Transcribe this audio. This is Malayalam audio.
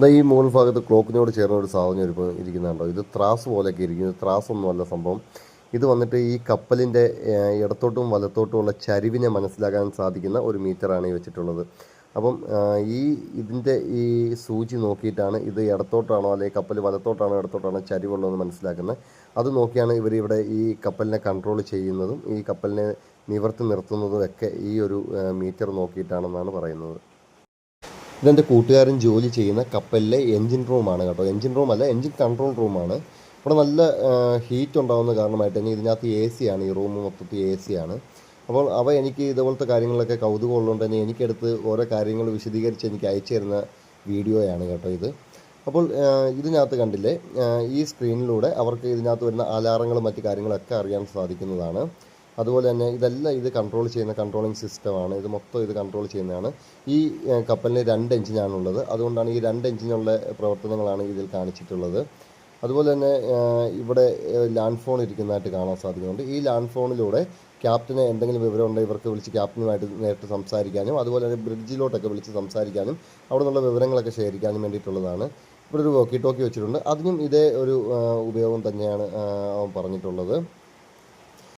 എന്നാ ഈ മുകൾ ഭാഗത്ത് ക്ലോക്കിനോട് ചേർന്ന ഒരു സാധനം ഒരു ഇരിക്കുന്നുണ്ടോ? ഇത് ത്രാസ് പോലെയൊക്കെ ത്രാസ് ഒന്നുമല്ല സംഭവം. ഇത് വന്നിട്ട് ഈ കപ്പലിന്റെ ഇടത്തോട്ടും വലത്തോട്ടുമുള്ള ചരിവിനെ മനസ്സിലാക്കാൻ സാധിക്കുന്ന ഒരു മീറ്ററാണ് ഈ വെച്ചിട്ടുള്ളത്. അപ്പം ഈ ഇതിന്റെ ഈ സൂചി നോക്കിയിട്ടാണ് ഇത് ഇടത്തോട്ടാണോ അല്ലെങ്കിൽ കപ്പൽ വലത്തോട്ടാണോ ഇടത്തോട്ടാണോ ചരിവുള്ളതെന്ന് മനസ്സിലാക്കുന്നത്. അത് നോക്കിയാണ് ഇവർ ഇവിടെ ഈ കപ്പലിനെ കൺട്രോൾ ചെയ്യുന്നതും ഈ കപ്പലിനെ നിവർത്തി നിർത്തുന്നതും ഒക്കെ ഈ ഒരു മീറ്റർ നോക്കിയിട്ടാണെന്നാണ് പറയുന്നത്. ഇതെന്റെ കൂട്ടുകാരൻ ജോലി ചെയ്യുന്ന കപ്പലിലെ എൻജിൻ റൂമാണ് കേട്ടോ. എൻജിൻ റൂം അല്ല എൻജിൻ കൺട്രോൾ റൂമാണ് ഇവിടെ നല്ല ഹീറ്റ് ഉണ്ടാകുന്ന കാരണമായിട്ട് തന്നെ ഇതിനകത്ത് എ സി ആണ് ഈ റൂം മൊത്തത്തിൽ എ സി ആണ്. അപ്പോൾ അവ എനിക്ക് ഇതുപോലത്തെ കാര്യങ്ങളൊക്കെ കൗതുകം ഉള്ളതുകൊണ്ട് തന്നെ എനിക്കെടുത്ത് ഓരോ കാര്യങ്ങൾ വിശദീകരിച്ച് എനിക്ക് അയച്ചു തരുന്ന വീഡിയോയാണ് കേട്ടോ ഇത്. അപ്പോൾ ഇതിനകത്ത് കണ്ടില്ലേ ഈ സ്ക്രീനിലൂടെ അവർക്ക് ഇതിനകത്ത് വരുന്ന അലാറങ്ങളും മറ്റു കാര്യങ്ങളൊക്കെ അറിയാൻ സാധിക്കുന്നതാണ്. അതുപോലെ തന്നെ ഇതെല്ലാം ഇത് കൺട്രോൾ ചെയ്യുന്ന കൺട്രോളിങ് സിസ്റ്റമാണ് ഇത് മൊത്തം ഇത് കൺട്രോൾ ചെയ്യുന്നതാണ്. ഈ കപ്പലിന് രണ്ട് എഞ്ചിനാണുള്ളത് അതുകൊണ്ടാണ് ഈ രണ്ട് എഞ്ചിനുള്ള പ്രവർത്തനങ്ങളാണ് ഇതിൽ കാണിച്ചിട്ടുള്ളത്. അതുപോലെ തന്നെ ഇവിടെ ലാൻഡ് ഫോൺ ഇരിക്കുന്നതായിട്ട് കാണാൻ സാധിക്കുന്നുണ്ട്. ഈ ലാൻഡ് ഫോണിലൂടെ ക്യാപ്റ്റന് എന്തെങ്കിലും വിവരം ഉണ്ടെങ്കിൽ ഇവർക്ക് വിളിച്ച് ക്യാപ്റ്റനുമായിട്ട് നേരിട്ട് സംസാരിക്കാനും അതുപോലെ തന്നെ ബ്രിഡ്ജിലോട്ടൊക്കെ വിളിച്ച് സംസാരിക്കാനും അവിടെ നിന്നുള്ള വിവരങ്ങളൊക്കെ ശേഖരിക്കാനും വേണ്ടിയിട്ടുള്ളതാണ്. ഇവിടെ ഒരു വോക്കി ടോക്കി വെച്ചിട്ടുണ്ട്. അതിനും ഇതേ ഒരു ഉപയോഗം തന്നെയാണ് പറഞ്ഞിട്ടുള്ളത്.